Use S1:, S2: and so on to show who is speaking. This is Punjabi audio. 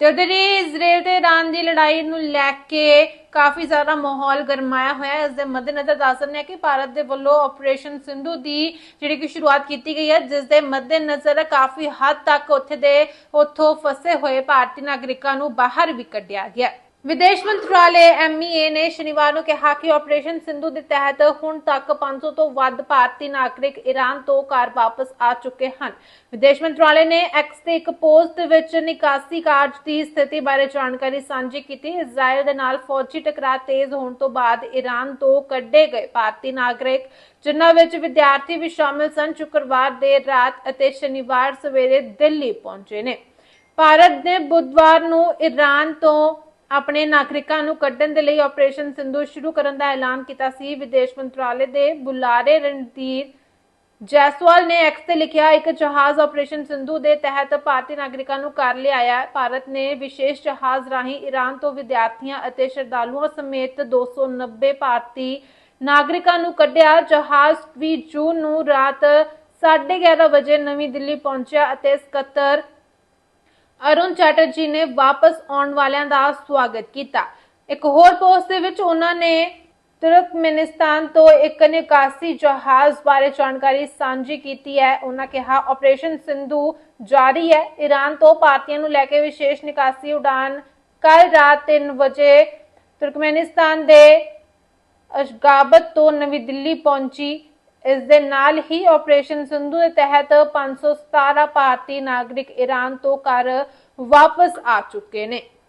S1: ਤੇ ਉਧਰ ਹੀ ਇਜ਼ਰਾਈਲ ਤੇ ਇਰਾਨ ਦੀ ਲੜਾਈ ਨੂੰ ਲੈ ਕੇ ਕਾਫੀ ਜ਼ਿਆਦਾ ਮਾਹੌਲ ਗਰਮਾਇਆ ਹੋਇਆ ਹੈ। ਇਸ ਦੇ ਮੱਦੇਨਜ਼ਰ ਦੱਸ ਦਿੰਦੇ ਹਾਂ ਕਿ ਭਾਰਤ ਦੇ ਵੱਲੋਂ ਆਪਰੇਸ਼ਨ ਸਿੰਧੂ ਦੀ ਜਿਹੜੀ ਕਿ ਸ਼ੁਰੂਆਤ ਕੀਤੀ ਗਈ ਹੈ ਜਿਸ ਦੇ ਮੱਦੇਨਜ਼ਰ ਕਾਫੀ ਹੱਦ ਤੱਕ ਉੱਥੇ ਦੇ, ਉੱਥੋਂ ਫਸੇ ਹੋਏ ਭਾਰਤੀ ਨਾਗਰਿਕਾਂ ਨੂੰ ਬਾਹਰ ਵੀ ਕੱਢਿਆ ਗਿਆ ਵਿਦੇਸ਼ ਮੰਤਰਾਲੇ ਐਮਈਏ ਨੇ ਸ਼ਨੀਵਾਰ ਨੂੰ ਕਿਹਾ ਕਿ ਆਪਰੇਸ਼ਨ ਸਿੰਧੂ ਦੇ ਤਹਿਤ ਹੁਣ ਤੱਕ 500 ਤੋਂ ਵੱਧ ਭਾਰਤੀ ਨਾਗਰਿਕ ਈਰਾਨ ਤੋਂ ਘਰ ਵਾਪਸ ਆ ਚੁੱਕੇ ਹਨ। ਵਿਦੇਸ਼ ਮੰਤਰਾਲੇ ਨੇ ਐਕਸ ਤੇ ਇੱਕ ਪੋਸਟ ਵਿੱਚ ਨਿਕਾਸੀ ਕਾਰਜ ਦੀ ਸਥਿਤੀ ਬਾਰੇ ਜਾਣਕਾਰੀ ਸਾਂਝੀ ਕੀਤੀ। ਇਜ਼ਰਾਈਲ ਦੇ ਨਾਲ ਫੌਜੀ ਟਕਰਾਅ ਤੇਜ਼ ਹੋਣ ਤੋਂ ਬਾਅਦ ਈਰਾਨ ਤੋਂ ਕੱਢੇ ਗਏ ਭਾਰਤੀ ਨਾਗਰਿਕ, ਜਿਨ੍ਹਾਂ ਵਿੱਚ ਵਿਦਿਆਰਥੀ ਵੀ ਸ਼ਾਮਲ ਸਨ। ਸ਼ੁੱਕਰਵਾਰ ਦੇਰ ਰਾਤ ਅਤੇ ਸ਼ਨੀਵਾਰ ਸਵੇਰੇ ਦਿੱਲੀ ਪਹੁੰਚੇ ਨੇ। ਭਾਰਤ ਨੇ ਬੁੱਧਵਾਰ ਨੂੰ ਈਰਾਨ ਤੋਂ ਆਪਣੇ ਨਾਗਰਿਕਾਂ ਨੂੰ ਕੱਢਣ ਦੇ ਲਈ ਆਪਰੇਸ਼ਨ ਸਿੰਧੂ ਸ਼ੁਰੂ ਕਰਨ ਦਾ ਐਲਾਨ ਕੀਤਾ ਸੀ। ਵਿਦੇਸ਼ ਮੰਤਰਾਲੇ ਦੇ ਬੁਲਾਰੇ ਰਣਧੀਰ ਜੈਸਵਾਲ ਨੇ ਐਕਸ ਤੇ ਲਿਖਿਆ, ਇੱਕ ਜਹਾਜ਼ ਆਪਰੇਸ਼ਨ ਸਿੰਧੂ ਦੇ ਤਹਿਤ ਭਾਰਤੀ ਨਾਗਰਿਕਾਂ ਨੂੰ ਕਰ ਲਿਆਇਆ। ਭਾਰਤ ਨੇ ਵਿਸ਼ੇਸ਼ ਜਹਾਜ਼ ਰਾਹੀਂ ਈਰਾਨ ਤੋਂ ਵਿਦਿਆਰਥੀਆਂ ਅਤੇ ਸ਼ਰਧਾਲੂਆਂ ਸਮੇਤ 290 ਭਾਰਤੀ ਨਾਗਰਿਕਾਂ ਨੂੰ ਕੱਢਿਆ। ਜਹਾਜ਼ 20 ਜੂਨ ਨੂੰ ਰਾਤ 11:30 ਵਜੇ ਨਵੀਂ ਦਿੱਲੀ ਪਹੁੰਚਿਆ ਅਤੇ ਸਕੱਤਰ ਅਰੁਣ ਚੈਟਰਜੀ ਨੇ ਵਾਪਸ ਆਉਣ ਵਾਲਿਆਂ ਦਾ ਸਵਾਗਤ ਕੀਤਾ। ਇੱਕ ਹੋਰ ਪੋਸਟ ਦੇ ਵਿੱਚ ਉਹਨਾਂ ਨੇ ਤੁਰਕਮੇਨਿਸਤਾਨ ਤੋਂ ਇੱਕ ਨਿਕਾਸੀ ਜਹਾਜ਼ ਬਾਰੇ ਜਾਣਕਾਰੀ ਸਾਂਝੀ ਕੀਤੀ ਹੈ। ਉਹਨਾਂ ਕਿਹਾ ਆਪਰੇਸ਼ਨ ਸਿੰਧੂ ਜਾਰੀ ਹੈ। ਈਰਾਨ ਤੋਂ ਭਾਰਤੀਆਂ ਨੂੰ ਲੈ ਕੇ ਵਿਸ਼ੇਸ਼ ਨਿਕਾਸੀ ਉਡਾਨ ਕੱਲ ਰਾਤ 3 ਵਜੇ ਤੁਰਕਮੇਨਿਸਤਾਨ ਦੇ ਅਸ਼ਗਾਬਤ ਤੋਂ ਨਵੀਂ ਦਿੱਲੀ ਪਹੁੰਚੀ। ਇਸ ਦੇ ਨਾਲ ਹੀ ਆਪਰੇਸ਼ਨ ਸਿੰਧੂ ਦੇ ਤਹਿਤ 517 ਭਾਰਤੀ ਨਾਗਰਿਕ ਈਰਾਨ ਤੋਂ ਘਰ ਵਾਪਸ ਆ ਚੁੱਕੇ ਨੇ।